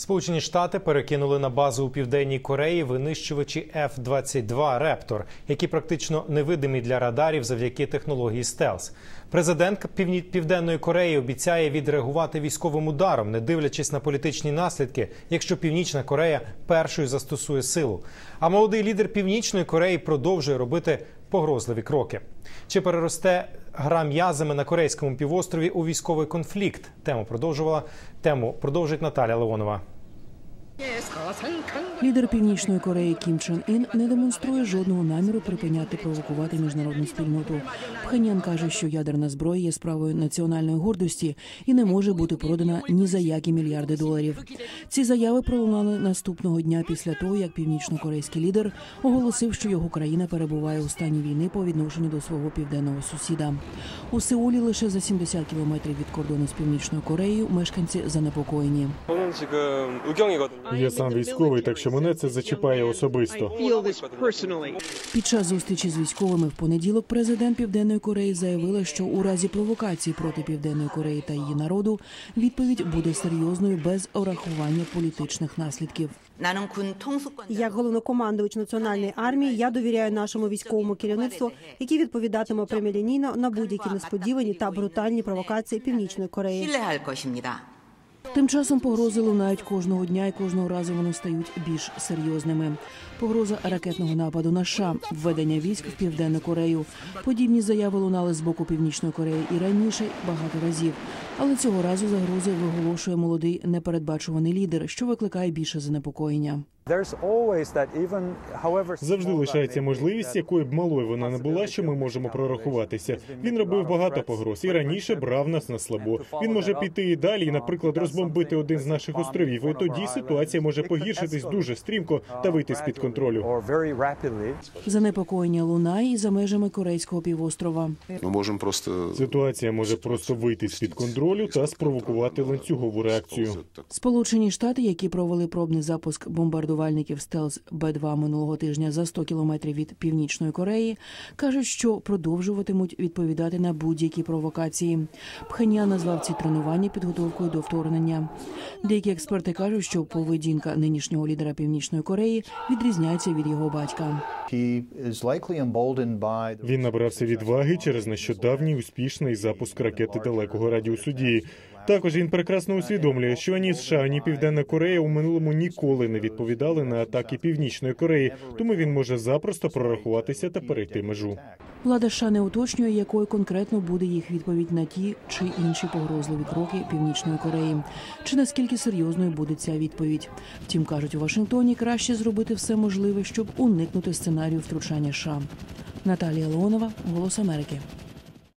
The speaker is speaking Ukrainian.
Сполучені Штати перекинули на базу у південній Кореї винищувачі F-22 Рептор, які практично невидимі для радарів завдяки технології стелс. Президент Південної Кореї обіцяє відреагувати військовим ударом, не дивлячись на політичні наслідки, якщо Північна Корея першою застосує силу. А молодий лідер Північної Кореї продовжує робити погрозливі кроки. Чи переросте гра м'язами на корейському півострові у військовий конфлікт? Тему продовжувала тему продовжить Наталя Леонова. Лідер Північної Кореї Кім Чен Ін не демонструє жодного наміру припиняти провокувати міжнародну спільноту. Пхеньян каже, що ядерна зброя є справою національної гордості і не може бути продана ні за які мільярди доларів. Ці заяви пролунали наступного дня після того, як північно-корейський лідер оголосив, що його країна перебуває у стані війни по відношенню до свого південного сусіда. У Сеулі лише за 70 кілометрів від кордону з північною Кореєю мешканці занепокоєні. 저 Сам військовий, так що мене це зачіпає особисто. Під час зустрічі з військовими в понеділок президент Південної Кореї заявила, що у разі провокації проти Південної Кореї та її народу відповідь буде серйозною без урахування політичних наслідків. Як головнокомандувач національної армії я довіряю нашому військовому керівництву, яке відповідатиме прямолінійно на будь-які несподівані та брутальні провокації північної Кореї. Тим часом погрози лунають кожного дня, і кожного разу вони стають більш серйозними. Погроза ракетного нападу на США, введення військ в південну Корею. Подібні заяви лунали з боку північної Кореї і раніше багато разів. Але цього разу загрози виголошує молодий непередбачуваний лідер, що викликає більше занепокоєння. Завжди лишається можливість, якою б малою вона не була, що ми можемо прорахуватися. Він робив багато погроз і раніше брав нас на слабо. Він може піти і далі, і, наприклад, розбомбити один з наших островів. І тоді ситуація може погіршитись дуже стрімко та вийти з під контролю. Занепокоєння лунає і за межами корейського півострова. Ми можемо просто Ситуація може просто вийти з під контролю та спровокувати ланцюгову реакцію. Сполучені Штати, які провели пробний запуск бомбардувальників стелс Б-2 минулого тижня за 100 кілометрів від північної Кореї, кажуть, що продовжуватимуть відповідати на будь-які провокації. Пхеньян назвав ці тренування підготовкою до вторгнення. Деякі експерти кажуть, що поведінка нинішнього лідера Північної Кореї відрізняється від його батька. Він набрався відваги через нещодавній успішний запуск ракети далекого радіусу дії. Також він прекрасно усвідомлює, що ані США, ані Південна Корея у минулому ніколи не відповідали на атаки Північної Кореї, тому він може запросто прорахуватися та перейти межу. Влада США не уточнює, якою конкретно буде їх відповідь на ті чи інші погрозливі кроки Північної Кореї, чи наскільки серйозною буде ця відповідь. Втім, кажуть у Вашингтоні, краще зробити все можливе, щоб уникнути сценарію втручання США. Наталія Леонова, Голос Америки.